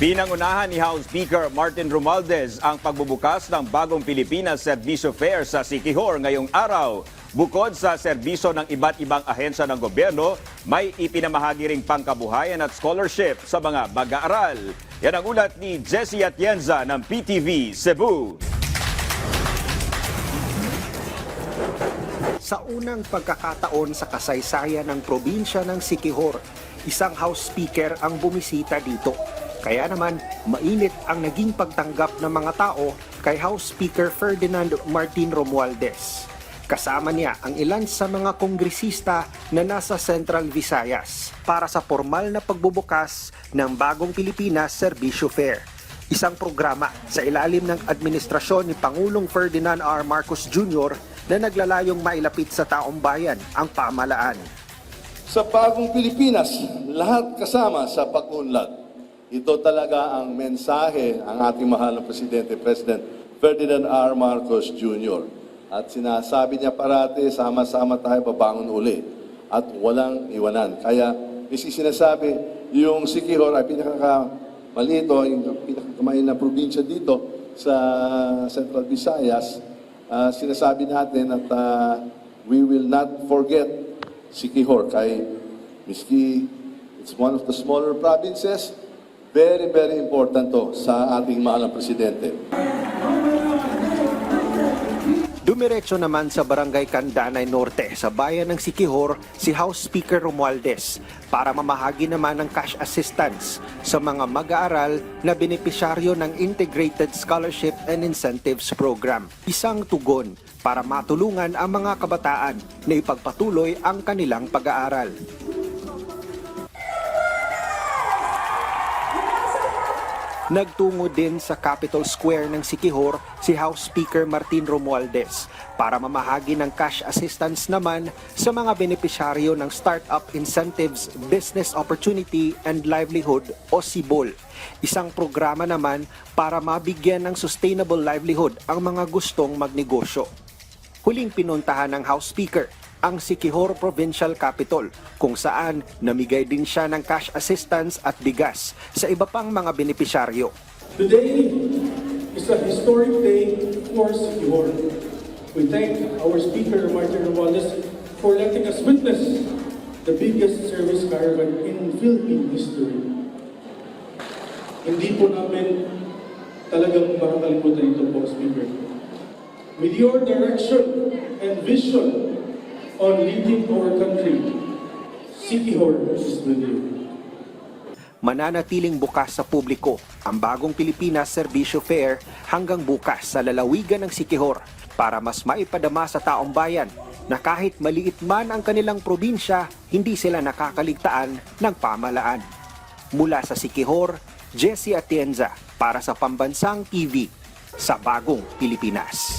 Pinangunahan ni House Speaker Martin Romualdez ang pagbubukas ng bagong Pilipinas Servicio Fair sa Sikihor ngayong araw. Bukod sa serbisyo ng iba't ibang ahensya ng gobyerno, may ipinamahagi ring pangkabuhayan at scholarship sa mga mag-aaral. Yan ang ulat ni Jessie Atienza ng PTV Cebu. Sa unang pagkakataon sa kasaysayan ng probinsya ng Sikihor, isang House Speaker ang bumisita dito. Kaya naman, mainit ang naging pagtanggap ng mga tao kay House Speaker Ferdinand Martin Romualdez. Kasama niya ang ilan sa mga kongresista na nasa Central Visayas para sa formal na pagbubukas ng bagong Pilipinas Servisyo Fair. Isang programa sa ilalim ng administrasyon ni Pangulong Ferdinand R. Marcos Jr. na naglalayong mailapit sa taong bayan ang pamalaan. Sa bagong Pilipinas, lahat kasama sa pag-unlad. Ito talaga ang mensahe ang ating mahal na Presidente, President Ferdinand R. Marcos Jr. At sinasabi niya parati, sama-sama tayo babangon uli at walang iwanan. Kaya isi yung Sikihor ay pinakamalito, yung pinakakamay na probinsya dito sa Central Visayas. Ah, sinasabi natin at ah, we will not forget Sikihor kay miski it's one of the smaller provinces very very important to sa ating mahal na presidente. Dumiretso naman sa Barangay Candanay Norte sa bayan ng Sikihor si House Speaker Romualdez para mamahagi naman ng cash assistance sa mga mag-aaral na benepisyaryo ng Integrated Scholarship and Incentives Program. Isang tugon para matulungan ang mga kabataan na ipagpatuloy ang kanilang pag-aaral. Nagtungo din sa Capitol Square ng Sikihor si House Speaker Martin Romualdez para mamahagi ng cash assistance naman sa mga benepisyaryo ng Startup Incentives Business Opportunity and Livelihood o SIBOL. Isang programa naman para mabigyan ng sustainable livelihood ang mga gustong magnegosyo. Huling pinuntahan ng House Speaker ang Sikihor Provincial Capital kung saan namigay din siya ng cash assistance at bigas sa iba pang mga benepisyaryo. Today is a historic day for Sikihor. We thank our Speaker, Martin Romualdez, for letting us witness the biggest service caravan in Philippine history. Hindi po namin talagang makakalimutan ito po, Speaker. With your direction and vision on leading our country, Sikihor is with you. Mananatiling bukas sa publiko ang bagong Pilipinas Servisyo Fair hanggang bukas sa lalawigan ng Sikihor para mas maipadama sa taong bayan na kahit maliit man ang kanilang probinsya, hindi sila nakakaligtaan ng pamalaan. Mula sa Sikihor, Jesse Atienza para sa Pambansang TV sa Bagong Pilipinas.